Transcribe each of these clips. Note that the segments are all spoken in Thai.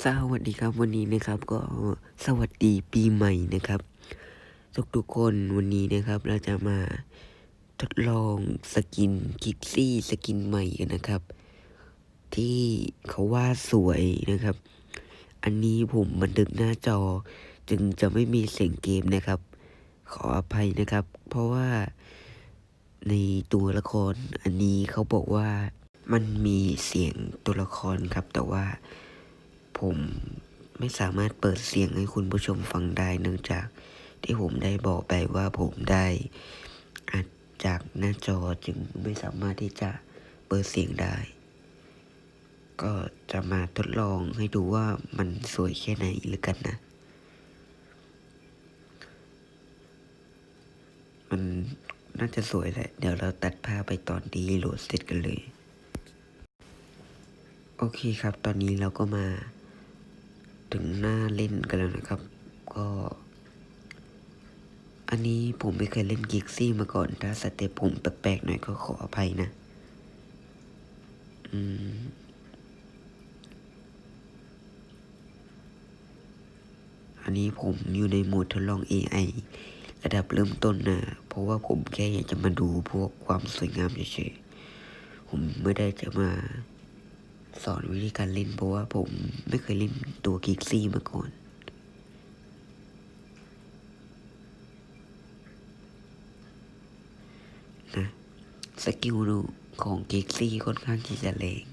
สวัสดีครับวันนี้นะครับก็สวัสดีปีใหม่นะครับ ทุกทุกคนวันนี้นะครับ เราจะมาทดลองสกินคิกซี่สกินใหม่กันนะครับ ที่เขาว่าสวยนะครับ อันนี้ผมบันทึกหน้าจอ จึงจะไม่มีเสียงเกมนะครับ ขออภัยนะครับ เพราะว่าในตัวละครอันนี้เขาบอกว่ามันมีเสียงตัวละครครับแต่ว่า ผมไม่สามารถเปิดเสียงให้คุณผู้ชมฟังได้ เนื่องจากที่ผมได้บอกไปว่าผมได้อัดจากหน้าจอจึงไม่สามารถที่จะเปิดเสียงได้ ก็จะมาทดลองให้ดูว่ามันสวยแค่ไหนหรือกันนะ มันน่าจะสวยแหละ เดี๋ยวเราตัดภาพไปตอนที่โหลดเสร็จกันเลย โอเคครับ ตอนนี้เราก็มา ถึงหน้าเล่นกันแล้วนะครับ ก็ อันนี้ผมไม่เคยเล่นกิกซี่มาก่อน ถ้าสเต็ปผมแปลกๆหน่อยก็ขออภัยนะ อืมอันนี้ผมอยู่ในโหมดทดลอง AI ระดับเริ่มต้นนะ เพราะว่าผมแค่อยากจะมาดูพวกความสวยงามเฉยๆ ผมไม่ได้จะมา สอนวิธีการเล่นเพราะว่าผมไม่เคยเล่นตัวกิกซี่มาก่อน นะสกิลของกิกซี่ค่อนข้างที่จะแรง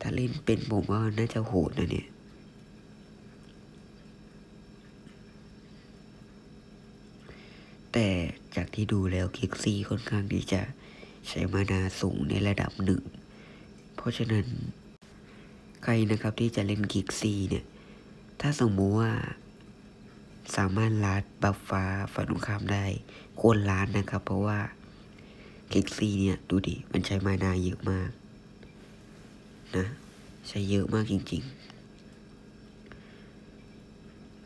ถ้าเล่นเป็นผมว่าน่าจะโหดนะเนี่ยแต่จากที่ดูแล้วกิกซี่ค่อนข้างที่จะใช้มานาสูงในระดับหนึ่ง ราะฉะนั้น ใครนะครับที่จะเล่นกิกซี่เนี่ย ถ้าสมมุติว่า สามารถลัดบัฟฟ้าฝันตรงข้ามได้ควรล้านนะครับ เพราะว่ากิกซี่เนี่ย ดูดิ มันใช้มานาเยอะมาก นะ ใช้เยอะมากจริง ๆ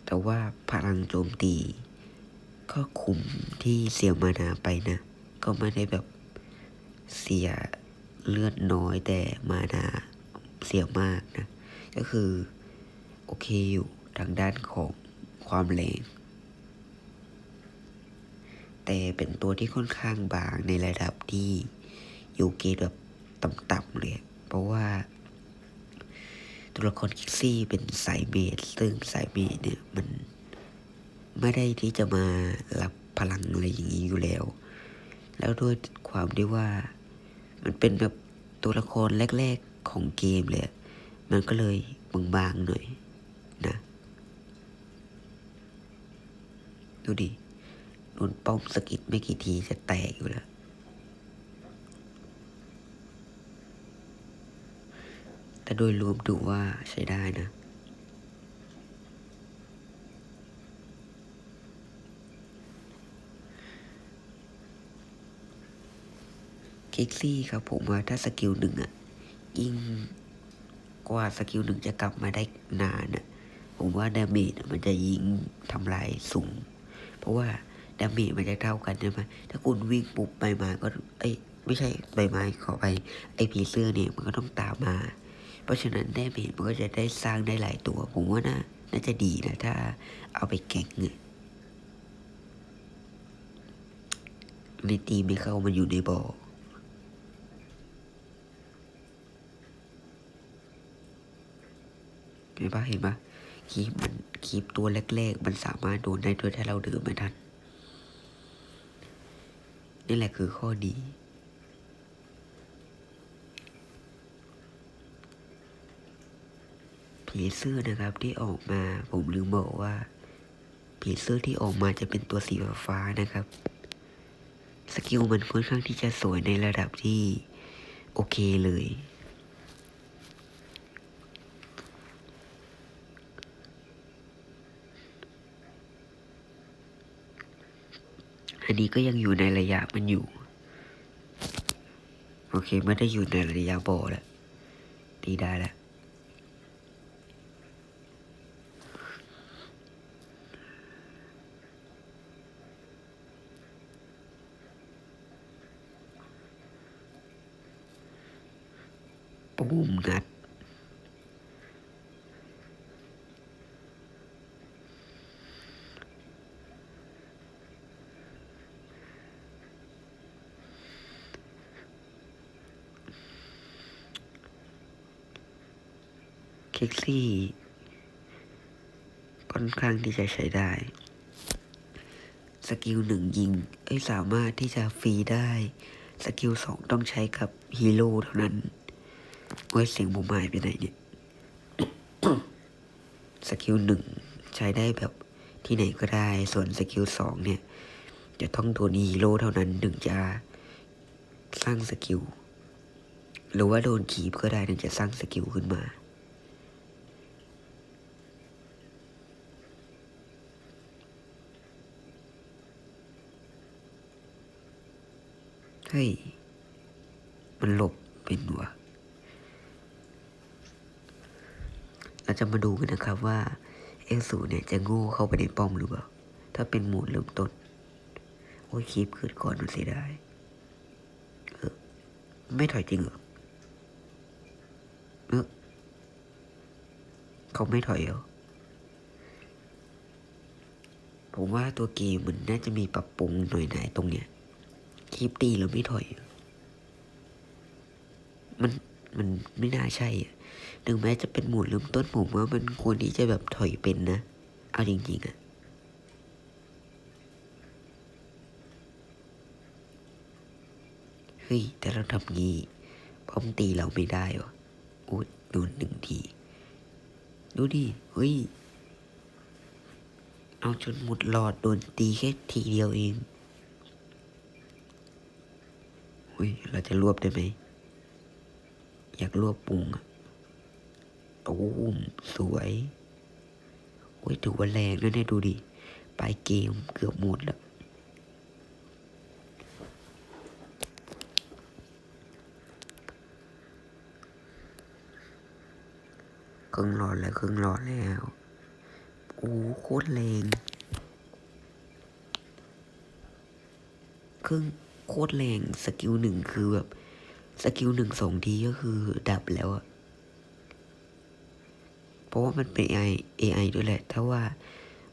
แต่ว่าพลังโจมตี ก็คุมที่เสียมานาไปนะ ก็ไม่ได้แบบเสีย เลือดน้อยแต่มานาเสียมากนะ ก็คือ โอเคอยู่ทางด้านของความแรงแต่เป็นตัวที่ค่อนข้างบางในระดับที่อยู่เกรดแบบต่ำๆเลยเพราะว่า ตัวละครคิกซี่เป็นสายเมดซึ่งสายเมดเนี่ยมันไม่ได้ที่จะมารับพลังอะไรอย่างนี้อยู่แล้ว แล้วด้วยความที่ว่า มันเป็นแบบตัวละครแรก ๆของเกมเลย มันก็เลยบางๆหน่อยนะ ดูดิโดนป้อมสกิดไม่กี่ทีจะแตกอยู่แล้ว แต่โดยรวมดูว่าใช้ได้นะ คิกซี่ครับผมว่าถ้าสกิลหนึ่งอะยิ่งกว่าสกิลหนึ่งจะกลับมาได้นานอะผมว่าดาเมจมันจะยิงทำลายสูง เพราะว่าดาเมจมันจะเท่ากันใช่ไหมถ้าคุณวิ่งปุ๊บใบไม้ก็เอ้ไม่ใช่ใบไม้ขอไปไอผีเสื้อเนี่ยมันก็ต้องตามมา เพราะฉะนั้นดาเมจมันก็จะได้สร้างได้หลายตัว ผมว่าน่าน่าจะดีนะถ้าเอาไปแข่งเนี่ยในตีไม่เข้ามันอยู่ในบ่อ เห็นปะเห็นปะคีบมันคีบตัวแรกๆ มันสามารถโดนได้ด้วยถ้าเราเดินไม่ทันนี่แหละคือข้อดี ผีเสื้อนะครับที่ออกมาผมลืมบอกว่า ผีเสื้อที่ออกมาจะเป็นตัวสีฟ้านะครับ สกิลมันค่อนข้างที่จะสวยในระดับที่โอเคเลย อันนี้ก็ยังอยู่ในระยะมันอยู่ โอเคไม่ได้อยู่ในระยะบอแล้วตีได้แล้วปุ้มงัด คิกซี่ค่อนข้างที่จะใช้ได้ สกิลหนึ่งยิงเอ้ยสามารถที่จะฟรีได้ สกิลสองต้องใช้กับฮีโร่เท่านั้นโอ้ยเสียงผมหายไปไหนเนี่ย สกิลหนึ่งใช้ได้แบบที่ไหนก็ได้ ส่วนสกิลสองเนี่ย จะต้องโดนฮีโร่เท่านั้นถึงจะสร้างสกิล หรือว่าโดนขีบก็ได้ถึงจะสร้างสกิลขึ้นมา เฮ้ย มันหลบเป็นวะเราจะมาดูกันนะครับว่าเอลสูเนี่ยจะโง่เข้าไปในป้อมหรือเปล่า ถ้าเป็นหมูดเริ่มต้น โอ้ยคีบขึ้นก่อนมันเสียดายเออ ไม่ถอยจริงเหรอเออเขาไม่ถอยเหรอผมว่าตัวเกมมันน่าจะมีปรับปรุงหน่อยไหนตรงเนี้ย คีบตีแล้วไม่ถอย มันมันไม่น่าใช่อะถึงแม้จะเป็นหมุดเริ่มต้นผมว่ามันควรที่จะแบบถอยเป็นนะ เอาจริงๆอะเฮ้ย แต่เราทำงี้ป้อมตีเราไม่ได้วะอุ๊ยโดนหนึ่งที ดูดิ เฮ้ย เอาจนหมดหลอดโดนตีแค่ทีเดียวเอง อุ้ย เราจะรวบได้ไหม อยากรวบปุงอะตูมสวยโอ้ยถือว่าแรงนะเนี่ยดูดิ ปลายเกมเกือบหมดแล้วครึ่งหลอดแล้วครึ่งหลอดแล้วโอ้โคตรแรงครึ่ง โคตรแรงสกิลหนึ่งคือแบบสกิลหนึ่งสองทีก็คือดับแล้วอะเพราะว่ามันเป็น AI AI ด้วยแหละ ถ้าว่า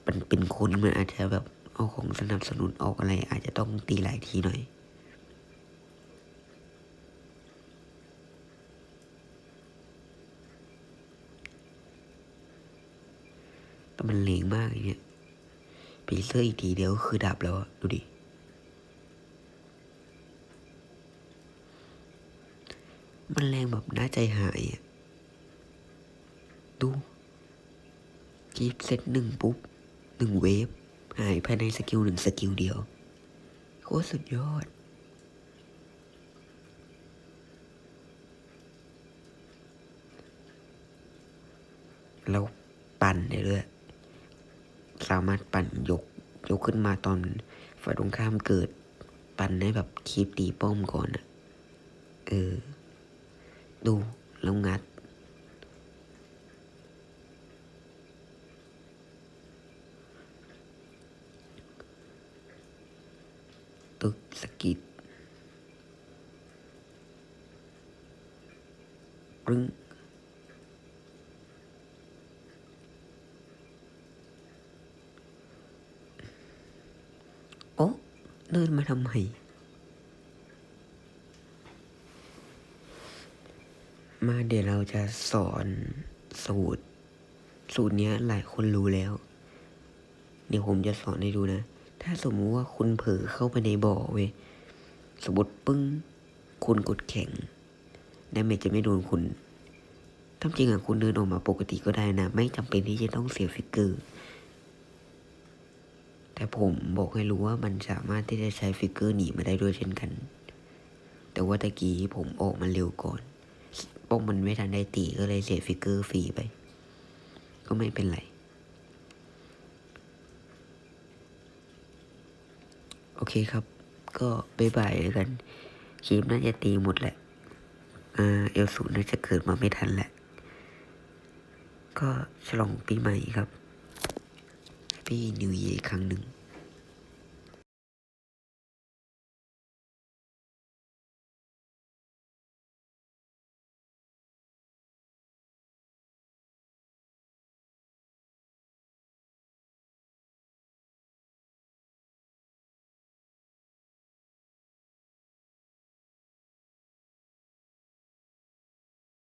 มันเป็นคนมันอาจจะแบบเอาของสนับสนุนออกอะไร อาจจะต้องตีหลายทีหน่อย แต่มันเลงมากเลยเนี่ยปีเซอร์อีกทีเดียวคือดับแล้วอะดูดิ มันแรงแบบน่าใจหายดูกีบเซตหนึ่งปุ๊บหนึ่งเวฟหายภายในสกิลหนึ่งสกิลเดียว โคตรสุดยอด แล้วปั่นได้ด้วยสามารถปั่นยก ยกขึ้นมาตอนฝ่ายตรงข้ามเกิด ปั่นให้แบบคีบตีป้อมก่อนอะเออ ดูแล้วงัดตึกสะกิดปรึ้งโอ้เดิน มาเดี๋ยวเราจะสอนสูตร สูตรเนี้ยหลายคนรู้แล้ว เดี๋ยวผมจะสอนให้ดูนะ ถ้าสมมุติว่าคุณเผลอเข้าไปในบ่อเว้ยสมมติปึ้ง คุณกดแข่งดาเมจจะไม่โดนคุณทำจริงอะคุณเดินออกมาปกติก็ได้นะ ไม่จำเป็นที่จะต้องเสียฟิกเกอร์ แต่ผมบอกให้รู้ว่ามันสามารถที่จะใช้ฟิกเกอร์หนีมาได้ด้วยเช่นกัน แต่ว่าตะกี้ผมออกมาเร็วก่อน ป้องมันไม่ทันได้ตีก็เลยเสียฟิกเกอร์ฟรีไป ก็ไม่เป็นไร โอเคครับ ก็บายบายแล้วกันคลิปน่าจะตีหมดแหละเอลสูน่าจะเกิดมาไม่ทันแหละ ก็ฉลองปีใหม่ครับปีนิวเยครั้งหนึ่ง